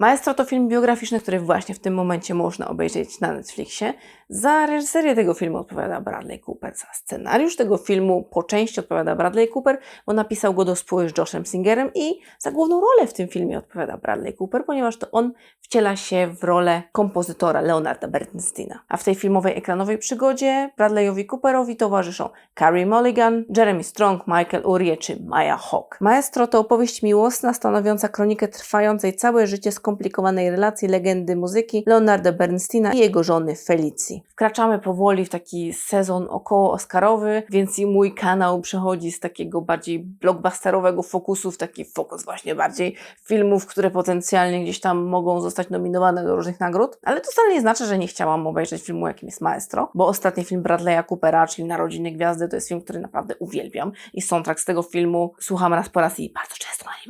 Maestro to film biograficzny, który właśnie w tym momencie można obejrzeć na Netflixie. Za reżyserię tego filmu odpowiada Bradley Cooper. Za scenariusz tego filmu po części odpowiada Bradley Cooper, bo napisał go do spóły z Joshem Singerem i za główną rolę w tym filmie odpowiada Bradley Cooper, ponieważ to on wciela się w rolę kompozytora Leonarda Bernsteina. A w tej filmowej ekranowej przygodzie Bradleyowi Cooperowi towarzyszą Carey Mulligan, Jeremy Strong, Michael Urie czy Maya Hawke. Maestro to opowieść miłosna stanowiąca kronikę trwającej całe życie skomplikowanej relacji legendy muzyki Leonarda Bernsteina i jego żony Felicji. Wkraczamy powoli w taki sezon około Oscarowy, więc i mój kanał przechodzi z takiego bardziej blockbusterowego fokusu w taki fokus właśnie bardziej filmów, które potencjalnie gdzieś tam mogą zostać nominowane do różnych nagród, ale to wcale nie znaczy, że nie chciałam obejrzeć filmu, jakim jest Maestro, bo ostatni film Bradley'a Coopera, czyli Narodziny Gwiazdy, to jest film, który naprawdę uwielbiam i soundtrack z tego filmu słucham raz po raz i bardzo często na nim.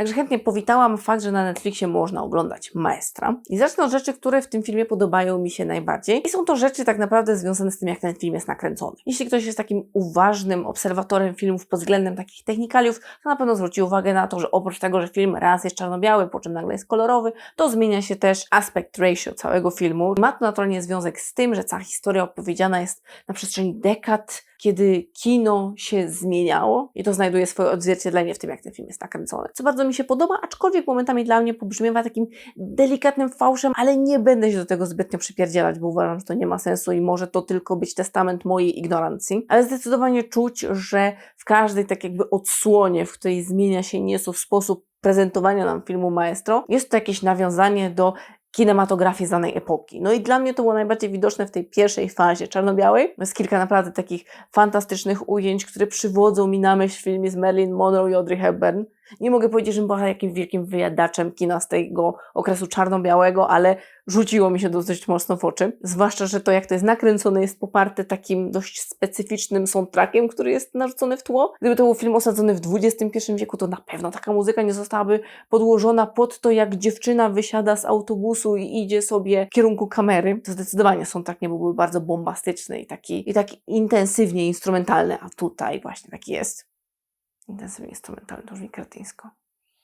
Także chętnie powitałam fakt, że na Netflixie można oglądać Maestra. I zacznę od rzeczy, które w tym filmie podobają mi się najbardziej. I są to rzeczy tak naprawdę związane z tym, jak ten film jest nakręcony. Jeśli ktoś jest takim uważnym obserwatorem filmów pod względem takich technikaliów, to na pewno zwróci uwagę na to, że oprócz tego, że film raz jest czarno-biały, po czym nagle jest kolorowy, to zmienia się też aspect ratio całego filmu. Ma to naturalnie związek z tym, że cała historia opowiedziana jest na przestrzeni dekad, kiedy kino się zmieniało i to znajduje swoje odzwierciedlenie w tym, jak ten film jest nakręcony. Co bardzo mi się podoba, aczkolwiek momentami dla mnie pobrzmiewa takim delikatnym fałszem, ale nie będę się do tego zbytnio przypierdzielać, bo uważam, że to nie ma sensu i może to tylko być testament mojej ignorancji. Ale zdecydowanie czuć, że w każdej tak jakby odsłonie, w której zmienia się nieco sposób prezentowania nam filmu Maestro, jest to jakieś nawiązanie do kinematografii z danej epoki. No i dla mnie to było najbardziej widoczne w tej pierwszej fazie czarno-białej. Jest kilka naprawdę takich fantastycznych ujęć, które przywodzą mi na myśl filmie z Marilyn Monroe i Audrey Hepburn. Nie mogę powiedzieć, że była jakimś wielkim wyjadaczem kina z tego okresu czarno-białego, ale rzuciło mi się dosyć mocno w oczy. Zwłaszcza, że to jak to jest nakręcone jest poparte takim dość specyficznym soundtrackiem, który jest narzucony w tło. Gdyby to był film osadzony w XXI wieku, to na pewno taka muzyka nie zostałaby podłożona pod to, jak dziewczyna wysiada z autobusu i idzie sobie w kierunku kamery. To zdecydowanie soundtrack nie byłby bardzo bombastyczny i taki, i taki intensywnie instrumentalny, a tutaj właśnie taki jest intensywnie instrumentalny, to brzmi kretyńsko.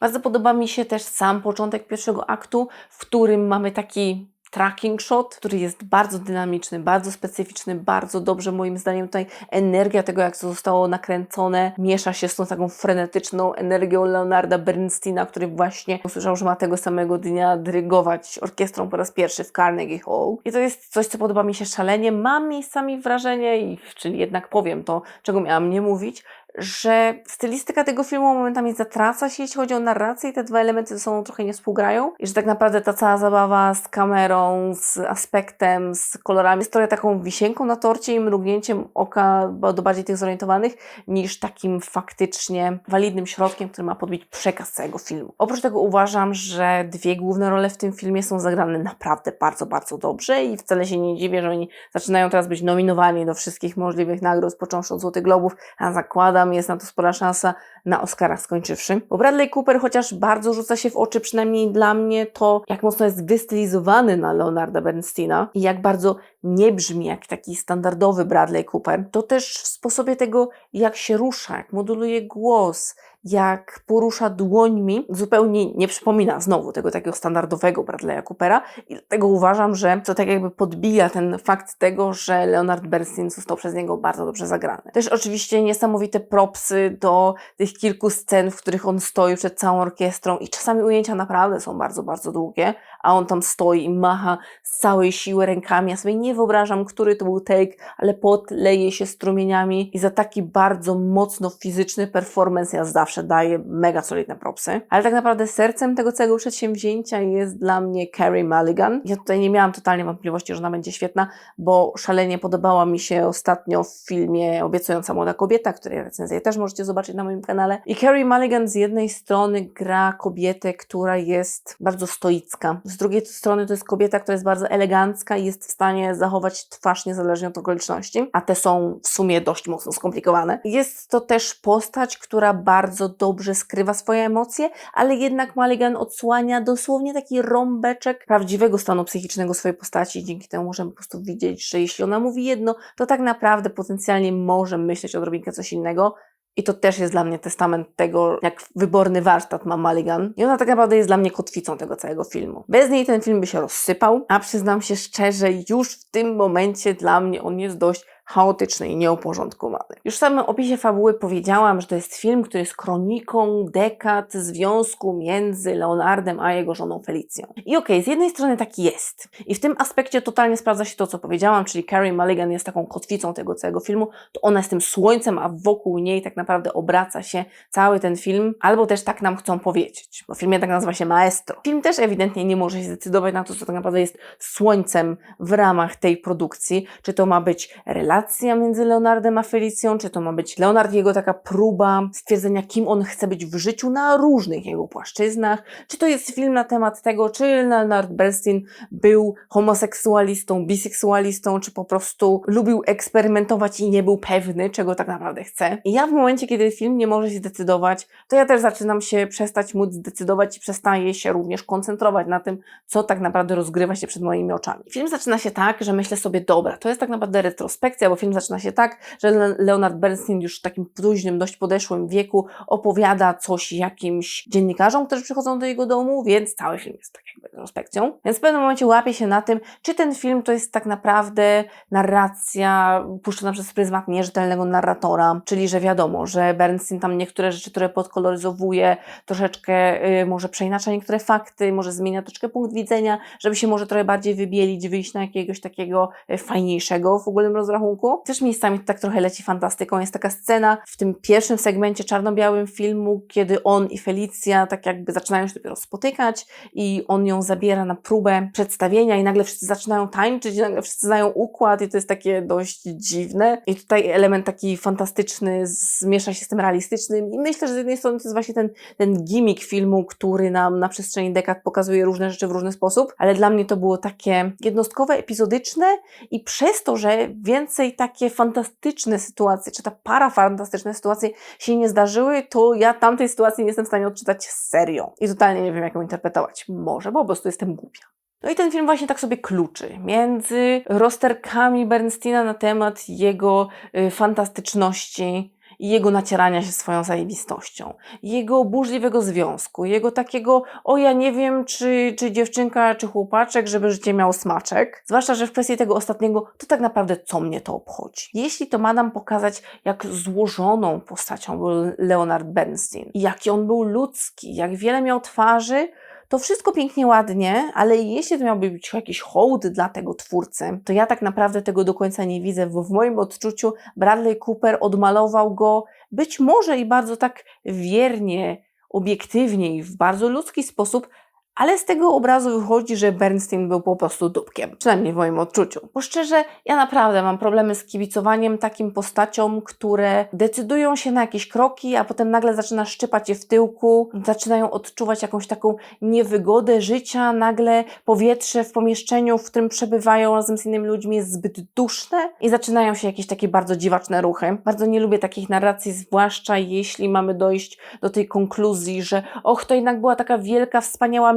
Bardzo podoba mi się też sam początek pierwszego aktu, w którym mamy taki tracking shot, który jest bardzo dynamiczny, bardzo specyficzny, bardzo dobrze moim zdaniem tutaj energia tego, jak to zostało nakręcone, miesza się z tą taką frenetyczną energią Leonarda Bernsteina, który właśnie usłyszał, że ma tego samego dnia dyrygować orkiestrą po raz pierwszy w Carnegie Hall. I to jest coś, co podoba mi się szalenie. Mam miejscami wrażenie, i, czyli jednak powiem to, czego miałam nie mówić, że stylistyka tego filmu momentami zatraca się, jeśli chodzi o narrację i te dwa elementy ze sobą trochę nie współgrają i że tak naprawdę ta cała zabawa z kamerą, z aspektem, z kolorami jest trochę taką wisienką na torcie i mrugnięciem oka do bardziej tych zorientowanych niż takim faktycznie walidnym środkiem, który ma podbić przekaz całego filmu. Oprócz tego uważam, że dwie główne role w tym filmie są zagrane naprawdę bardzo, bardzo dobrze i wcale się nie dziwię, że oni zaczynają teraz być nominowani do wszystkich możliwych nagród, począwszy od Złotych Globów, a zakładam, jest na to spora szansa na Oscarach skończywszy. Bo Bradley Cooper, chociaż bardzo rzuca się w oczy, przynajmniej dla mnie, to jak mocno jest wystylizowany na Leonarda Bernsteina i jak bardzo nie brzmi jak taki standardowy Bradley Cooper, to też w sposobie tego, jak się rusza, jak moduluje głos, jak porusza dłońmi, zupełnie nie przypomina znowu tego takiego standardowego Bradley'a Coopera i dlatego uważam, że to tak jakby podbija ten fakt tego, że Leonard Bernstein został przez niego bardzo dobrze zagrany. Też oczywiście niesamowite propsy do tych kilku scen, w których on stoi przed całą orkiestrą i czasami ujęcia naprawdę są bardzo, bardzo długie, a on tam stoi i macha z całej siły rękami. Ja sobie nie wyobrażam, który to był take, ale pot leje się strumieniami i za taki bardzo mocno fizyczny performance ja zawsze daję mega solidne propsy. Ale tak naprawdę sercem tego całego przedsięwzięcia jest dla mnie Carrie Mulligan. Ja tutaj nie miałam totalnie wątpliwości, że ona będzie świetna, bo szalenie podobała mi się ostatnio w filmie Obiecująca Młoda Kobieta, której recenzję też możecie zobaczyć na moim kanale. I Carrie Mulligan z jednej strony gra kobietę, która jest bardzo stoicka. Z drugiej strony to jest kobieta, która jest bardzo elegancka i jest w stanie zachować twarz niezależnie od okoliczności, a te są w sumie dość mocno skomplikowane. Jest to też postać, która bardzo dobrze skrywa swoje emocje, ale jednak Mulligan odsłania dosłownie taki rąbeczek prawdziwego stanu psychicznego swojej postaci. Dzięki temu możemy po prostu widzieć, że jeśli ona mówi jedno, to tak naprawdę potencjalnie może myśleć odrobinkę coś innego I to też jest dla mnie testament tego, jak wyborny warsztat ma Mulligan. I ona tak naprawdę jest dla mnie kotwicą tego całego filmu. Bez niej ten film by się rozsypał, a przyznam się szczerze, już w tym momencie dla mnie on jest dość chaotyczny i nieuporządkowany. Już w samym opisie fabuły powiedziałam, że to jest film, który jest kroniką dekad związku między Leonardem a jego żoną Felicją. I okej, okay, z jednej strony tak jest. I w tym aspekcie totalnie sprawdza się to, co powiedziałam, czyli Carrie Mulligan jest taką kotwicą tego całego filmu, to ona jest tym słońcem, a wokół niej tak naprawdę obraca się cały ten film, albo też tak nam chcą powiedzieć, bo film tak nazywa się Maestro. Film też ewidentnie nie może się zdecydować na to, co tak naprawdę jest słońcem w ramach tej produkcji, czy to ma być relacja między Leonardem a Felicją, czy to ma być Leonard jego taka próba stwierdzenia, kim on chce być w życiu na różnych jego płaszczyznach, czy to jest film na temat tego, czy Leonard Bernstein był homoseksualistą, biseksualistą, czy po prostu lubił eksperymentować i nie był pewny, czego tak naprawdę chce. I ja w momencie, kiedy film nie może się zdecydować, to ja też zaczynam się przestać móc zdecydować i przestaję się również koncentrować na tym, co tak naprawdę rozgrywa się przed moimi oczami. Film zaczyna się tak, że myślę sobie, dobra, to jest tak naprawdę retrospekcja, bo film zaczyna się tak, że Leonard Bernstein już w takim późnym, dość podeszłym wieku opowiada coś jakimś dziennikarzom, którzy przychodzą do jego domu, więc cały film jest tak jakby retrospekcją. Więc w pewnym momencie łapie się na tym, czy ten film to jest tak naprawdę narracja puszczona przez pryzmat nierzetelnego narratora, czyli że wiadomo, że Bernstein tam niektóre rzeczy, które podkoloryzowuje, troszeczkę y, może przeinacza niektóre fakty, może zmienia troszeczkę punkt widzenia, żeby się może trochę bardziej wybielić, wyjść na jakiegoś takiego y, fajniejszego w ogólnym rozrachunku kierunku. Też miejscami tak trochę leci fantastyką. Jest taka scena w tym pierwszym segmencie czarno-białym filmu, kiedy on i Felicja tak jakby zaczynają się dopiero spotykać i on ją zabiera na próbę przedstawienia i nagle wszyscy zaczynają tańczyć i nagle wszyscy znają układ i to jest takie dość dziwne. I tutaj element taki fantastyczny zmiesza się z tym realistycznym i myślę, że z jednej strony to jest właśnie ten, ten gimmick filmu, który nam na przestrzeni dekad pokazuje różne rzeczy w różny sposób, ale dla mnie to było takie jednostkowe, epizodyczne i przez to, że więcej więcej takie fantastyczne sytuacje, czy ta para fantastyczne sytuacje się nie zdarzyły, to ja tamtej sytuacji nie jestem w stanie odczytać serio. I totalnie nie wiem, jak ją interpretować. Może, bo po prostu jestem głupia. No i ten film właśnie tak sobie kluczy między rozterkami Bernsteina na temat jego y, fantastyczności, jego nacierania się swoją zajebistością, jego burzliwego związku, jego takiego, o ja nie wiem, czy, czy dziewczynka, czy chłopaczek, żeby życie miało smaczek. Zwłaszcza, że w kwestii tego ostatniego, to tak naprawdę co mnie to obchodzi. Jeśli to ma nam pokazać, jak złożoną postacią był Leonard Bernstein, jaki on był ludzki, jak wiele miał twarzy, to wszystko pięknie, ładnie, ale jeśli to miałby być jakiś hołd dla tego twórcy, to ja tak naprawdę tego do końca nie widzę, bo w moim odczuciu Bradley Cooper odmalował go być może i bardzo tak wiernie, obiektywnie i w bardzo ludzki sposób, ale z tego obrazu wychodzi, że Bernstein był po prostu dupkiem, przynajmniej w moim odczuciu. Bo szczerze, ja naprawdę mam problemy z kibicowaniem takim postaciom, które decydują się na jakieś kroki, a potem nagle zaczyna szczypać je w tyłku, zaczynają odczuwać jakąś taką niewygodę życia, nagle powietrze w pomieszczeniu, w którym przebywają razem z innymi ludźmi jest zbyt duszne i zaczynają się jakieś takie bardzo dziwaczne ruchy. Bardzo nie lubię takich narracji, zwłaszcza jeśli mamy dojść do tej konkluzji, że och, to jednak była taka wielka, wspaniała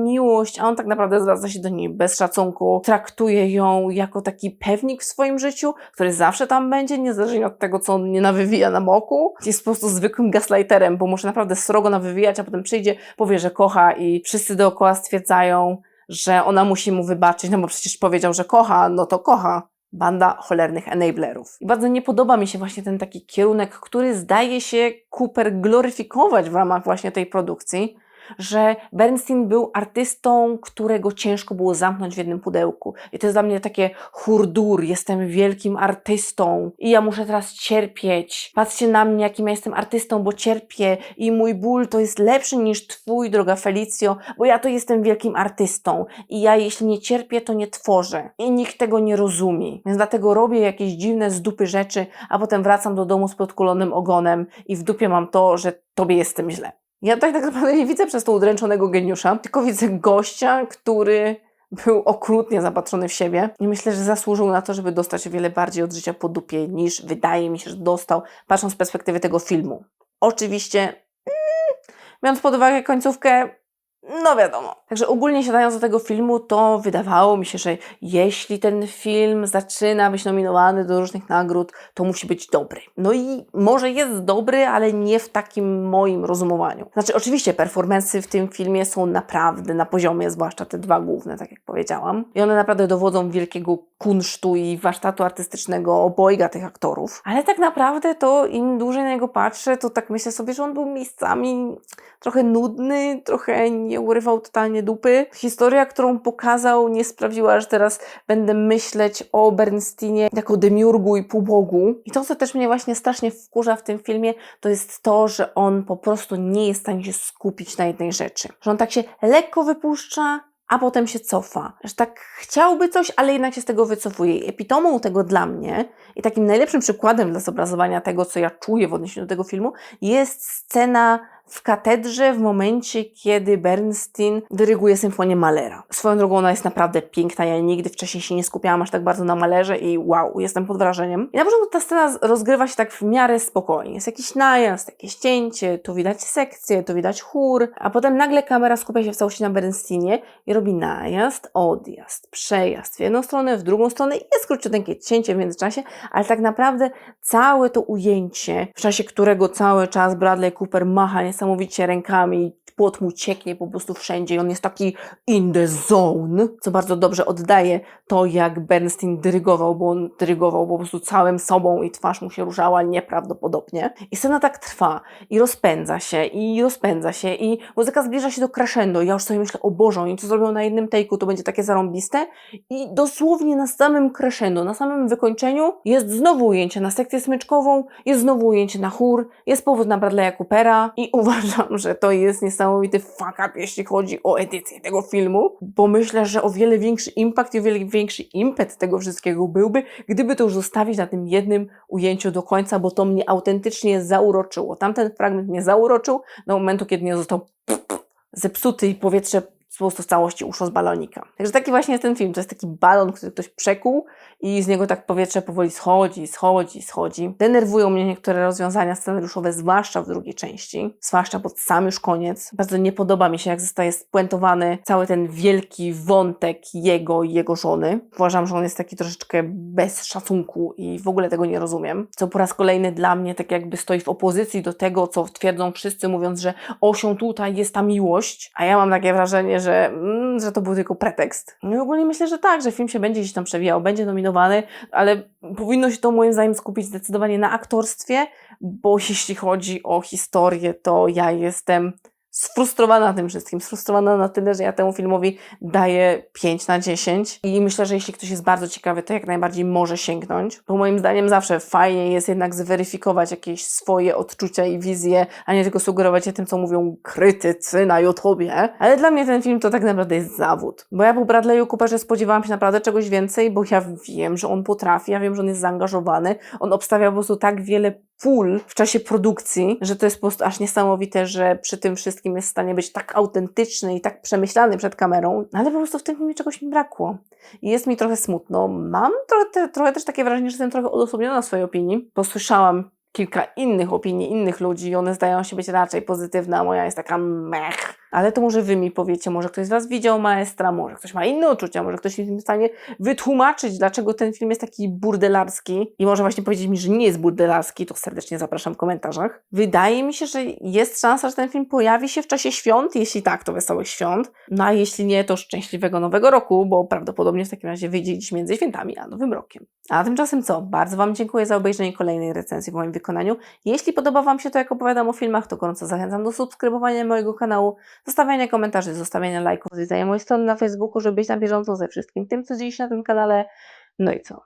a on tak naprawdę zwraca się do niej bez szacunku, traktuje ją jako taki pewnik w swoim życiu, który zawsze tam będzie, niezależnie od tego, co on nie nawywija na boku. Jest po prostu zwykłym gaslighterem, bo może naprawdę srogo nawywijać, a potem przyjdzie, powie, że kocha i wszyscy dookoła stwierdzają, że ona musi mu wybaczyć, no bo przecież powiedział, że kocha, no to kocha banda cholernych enablerów. I bardzo nie podoba mi się właśnie ten taki kierunek, który zdaje się Cooper gloryfikować w ramach właśnie tej produkcji, że Bernstein był artystą, którego ciężko było zamknąć w jednym pudełku. I to jest dla mnie takie hurdur, jestem wielkim artystą i ja muszę teraz cierpieć. Patrzcie na mnie, jakim ja jestem artystą, bo cierpię i mój ból to jest lepszy niż twój, droga Felicjo, bo ja to jestem wielkim artystą i ja jeśli nie cierpię, to nie tworzę. I nikt tego nie rozumie. Więc dlatego robię jakieś dziwne z dupy rzeczy, a potem wracam do domu z podkulonym ogonem i w dupie mam to, że tobie jestem źle. Ja tutaj tak naprawdę nie widzę przez to udręczonego geniusza, tylko widzę gościa, który był okrutnie zapatrzony w siebie i myślę, że zasłużył na to, żeby dostać wiele bardziej od życia po dupie niż wydaje mi się, że dostał, patrząc z perspektywy tego filmu. Oczywiście, mm, biorąc pod uwagę końcówkę, no wiadomo. Także ogólnie siadając do tego filmu, to wydawało mi się, że jeśli ten film zaczyna być nominowany do różnych nagród, to musi być dobry. No i może jest dobry, ale nie w takim moim rozumowaniu. Znaczy, oczywiście performancey w tym filmie są naprawdę na poziomie, zwłaszcza te dwa główne, tak jak powiedziałam. I one naprawdę dowodzą wielkiego kunsztu i warsztatu artystycznego obojga tych aktorów. Ale tak naprawdę to im dłużej na niego patrzę, to tak myślę sobie, że on był miejscami trochę nudny, trochę nie urywał totalnie dupy. Historia, którą pokazał, nie sprawiła, że teraz będę myśleć o Bernsteinie jako demiurgu i półbogu. I to, co też mnie właśnie strasznie wkurza w tym filmie, to jest to, że on po prostu nie jest w stanie się skupić na jednej rzeczy. Że on tak się lekko wypuszcza, a potem się cofa. Że tak chciałby coś, ale jednak się z tego wycofuje. I epitomą tego dla mnie i takim najlepszym przykładem dla zobrazowania tego, co ja czuję w odniesieniu do tego filmu, jest scena w katedrze w momencie, kiedy Bernstein dyryguje symfonię Malera. Swoją drogą ona jest naprawdę piękna, ja nigdy wcześniej się nie skupiałam aż tak bardzo na Malerze i wow, jestem pod wrażeniem. I na początku ta scena rozgrywa się tak w miarę spokojnie. Jest jakiś najazd, jakieś cięcie, tu widać sekcję, tu widać chór, a potem nagle kamera skupia się w całości na Bernsteinie i robi najazd, odjazd, przejazd w jedną stronę, w drugą stronę i jest króciuteńkie cięcie w międzyczasie, ale tak naprawdę całe to ujęcie, w czasie którego cały czas Bradley Cooper macha niesamowicie rękami, płot mu cieknie po prostu wszędzie i on jest taki in the zone, co bardzo dobrze oddaje to, jak Bernstein dyrygował, bo on dyrygował po prostu całym sobą i twarz mu się ruszała nieprawdopodobnie. I scena tak trwa i rozpędza się i rozpędza się i muzyka zbliża się do crescendo. Ja już sobie myślę, o Boże, oni co zrobią na jednym take'u, to będzie takie zarąbiste. I dosłownie na samym crescendo, na samym wykończeniu jest znowu ujęcie na sekcję smyczkową, jest znowu ujęcie na chór, jest powód na Bradley'a Coopera i uważam, że to jest niesamowity fuck up, jeśli chodzi o edycję tego filmu, bo myślę, że o wiele większy impact i o wiele większy impet tego wszystkiego byłby, gdyby to już zostawić na tym jednym ujęciu do końca, bo to mnie autentycznie zauroczyło. Tamten fragment mnie zauroczył do momentu, kiedy nie został zepsuty i powietrze po prostu w całości uszło z balonika. Także taki właśnie jest ten film. To jest taki balon, który ktoś przekuł i z niego tak powietrze powoli schodzi, schodzi, schodzi. Denerwują mnie niektóre rozwiązania scenariuszowe, zwłaszcza w drugiej części, zwłaszcza pod sam już koniec. Bardzo nie podoba mi się, jak zostaje spuentowany cały ten wielki wątek jego i jego żony. Uważam, że on jest taki troszeczkę bez szacunku i w ogóle tego nie rozumiem. Co po raz kolejny dla mnie tak jakby stoi w opozycji do tego, co twierdzą wszyscy, mówiąc, że osią tutaj jest ta miłość, a ja mam takie wrażenie, że, mm, że to był tylko pretekst. No i ogólnie myślę, że tak, że film się będzie gdzieś tam przewijał, będzie nominowany, ale powinno się to moim zdaniem skupić zdecydowanie na aktorstwie, bo jeśli chodzi o historię, to ja jestem sfrustrowana tym wszystkim, sfrustrowana na tyle, że ja temu filmowi daję 5 na 10 i myślę, że jeśli ktoś jest bardzo ciekawy, to jak najbardziej może sięgnąć, bo moim zdaniem zawsze fajnie jest jednak zweryfikować jakieś swoje odczucia i wizje, a nie tylko sugerować się tym, co mówią krytycy na YouTubie, ale dla mnie ten film to tak naprawdę jest zawód, bo ja po Bradley'u Cooperze spodziewałam się naprawdę czegoś więcej, bo ja wiem, że on potrafi, ja wiem, że on jest zaangażowany, on obstawia po prostu tak wiele pól w czasie produkcji, że to jest po prostu aż niesamowite, że przy tym wszystkim jest w stanie być tak autentyczny i tak przemyślany przed kamerą, ale po prostu w tym filmie czegoś mi brakło. I jest mi trochę smutno. Mam trochę, trochę też takie wrażenie, że jestem trochę odosobniona w swojej opinii. Posłyszałam kilka innych opinii innych ludzi i one zdają się być raczej pozytywne, a moja jest taka mech. Ale to może wy mi powiecie, może ktoś z was widział Maestra, może ktoś ma inne uczucia, może ktoś jest w stanie wytłumaczyć, dlaczego ten film jest taki burdelarski i może właśnie powiedzieć mi, że nie jest burdelarski, to serdecznie zapraszam w komentarzach. Wydaje mi się, że jest szansa, że ten film pojawi się w czasie świąt, jeśli tak, to Wesołych Świąt, no a jeśli nie, to Szczęśliwego Nowego Roku, bo prawdopodobnie w takim razie wyjdzie gdzieś między świętami a Nowym Rokiem. A tymczasem co? Bardzo Wam dziękuję za obejrzenie kolejnej recenzji w moim wykonaniu. Jeśli podoba Wam się to, jak opowiadam o filmach, to gorąco zachęcam do subskrybowania mojego kanału, zostawiania komentarzy, zostawiania lajków, zwiedzania mojej strony na Facebooku, żeby być na bieżąco ze wszystkim tym, co dzieje się na tym kanale. No i co?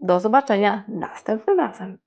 Do zobaczenia następnym razem.